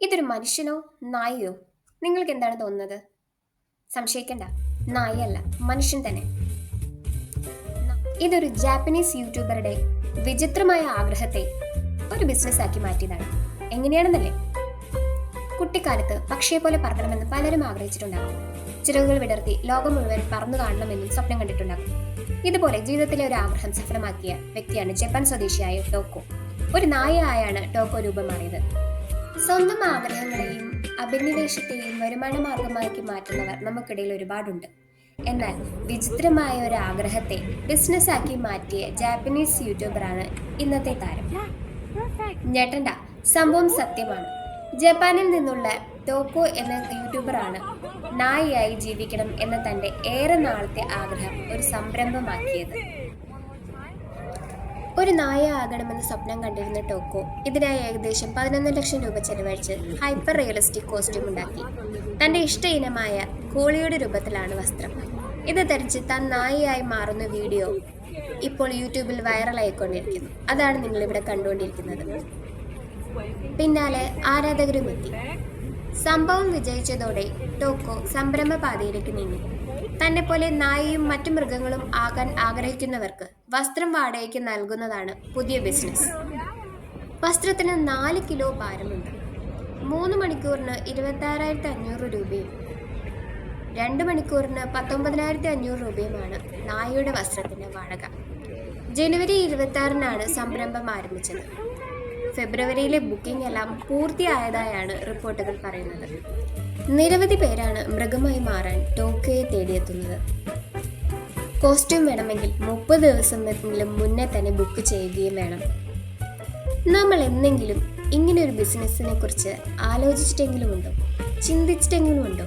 ഇതൊരു മനുഷ്യനോ നായയോ? നിങ്ങൾക്ക് എന്താണ് തോന്നുന്നത്? സംശയിക്കണ്ട. നായയല്ല മനുഷ്യൻ തന്നെ. ഇതൊരു ജാപ്പനീസ് യൂട്യൂബറുടെ വിചിത്രമായ ആഗ്രഹത്തെ ഒരു ബിസിനസ് ആക്കി മാറ്റിയതാണ്. എങ്ങനെയാണെന്നല്ലേ? കുട്ടിക്കാലത്ത് പക്ഷിയെ പോലെ പറക്കണമെന്ന് പലരും ആഗ്രഹിച്ചിട്ടുണ്ടാകും. ചിറകുകൾ വിടർത്തി ലോകം മുഴുവൻ പറന്നു കാണണമെന്നും സ്വപ്നം കണ്ടിട്ടുണ്ടാകും. ഇതുപോലെ ജീവിതത്തിലെ ഒരു ആഗ്രഹം സഫലമാക്കിയ വ്യക്തിയാണ് ജപ്പാൻ സ്വദേശിയായ ടോക്കോ. ഒരു നായയായാണ് ടോക്കോ രൂപം മാറിയത്. സ്വന്തം ആഗ്രഹങ്ങളെയും അഭിനിവേശത്തെയും വരുമാന മാർഗമാക്കി മാറ്റുന്നവർ നമുക്കിടയിൽ ഒരുപാടുണ്ട്. എന്നാൽ വിചിത്രമായ ഒരു ആഗ്രഹത്തെ ബിസിനസ്സാക്കി മാറ്റിയ ജാപ്പനീസ് യൂട്യൂബറാണ് ഇന്നത്തെ താരം. ഞെട്ടണ്ട സംഭവം സത്യമാണ്. ജപ്പാനിൽ നിന്നുള്ള ടോക്കോ എന്ന യൂട്യൂബറാണ് നായിയായി ജീവിക്കണം എന്ന തന്റെ ഏറെ നാളത്തെ ആഗ്രഹം ഒരു സംരംഭമാക്കിയത്. ഒരു നായ ആകണമെന്ന് സ്വപ്നം കണ്ടിരുന്ന ടോക്കോ ഇതിനായി ഏകദേശം പതിനൊന്ന് ലക്ഷം രൂപ ചെലവഴിച്ച് ഹൈപ്പർ റിയലിസ്റ്റിക് കോസ്റ്റ്യൂം ഉണ്ടാക്കി. തന്റെ ഇഷ്ട ഇനമായ കോളിയുടെ രൂപത്തിലാണ് വസ്ത്രം. ഇത് ധരിച്ച് താൻ നായയായി മാറുന്ന വീഡിയോ ഇപ്പോൾ യൂട്യൂബിൽ വൈറലായിക്കൊണ്ടിരിക്കുന്നു. അതാണ് നിങ്ങളിവിടെ കണ്ടുകൊണ്ടിരിക്കുന്നത്. പിന്നാലെ ആരാധകരും എത്തി സംഭവം വിജയിച്ചതോടെ ടോക്കോ സംരംഭപാതയിലേക്ക് നീങ്ങി. തന്നെ പോലെ നായയും മറ്റു മൃഗങ്ങളും ആകാൻ ആഗ്രഹിക്കുന്നവർക്ക് വസ്ത്രം വാടകയ്ക്ക് നൽകുന്നതാണ് പുതിയ ബിസിനസ്. വസ്ത്രത്തിന് നാല് കിലോ ഭാരമുണ്ട്. മൂന്ന് മണിക്കൂറിന് ഇരുപത്തി ആറായിരത്തി അഞ്ഞൂറ് രൂപയും രണ്ട് മണിക്കൂറിന് പത്തൊമ്പതിനായിരത്തി അഞ്ഞൂറ് രൂപയുമാണ് നായയുടെ വസ്ത്രത്തിന്റെ വാടക. ജനുവരി ഇരുപത്തി സംരംഭം ആരംഭിച്ചത്. ഫെബ്രുവരിയിലെ ബുക്കിംഗ് എല്ലാം പൂർത്തിയായതായാണ് റിപ്പോർട്ടുകൾ പറയുന്നത്. നിരവധി പേരാണ് മൃഗമായി മാറാൻ ടോക്കിയോയെ തേടിയെത്തുന്നത്. കോസ്റ്റ്യൂം വേണമെങ്കിൽ മുപ്പത് ദിവസമെങ്കിലും മുന്നേ തന്നെ ബുക്ക് ചെയ്യുകയും വേണം. നമ്മൾ എന്തെങ്കിലും ഇങ്ങനെ ഒരു ബിസിനസ്സിനെ കുറിച്ച് ആലോചിച്ചിട്ടെങ്കിലും ഉണ്ടോ? ചിന്തിച്ചിട്ടെങ്കിലും ഉണ്ടോ?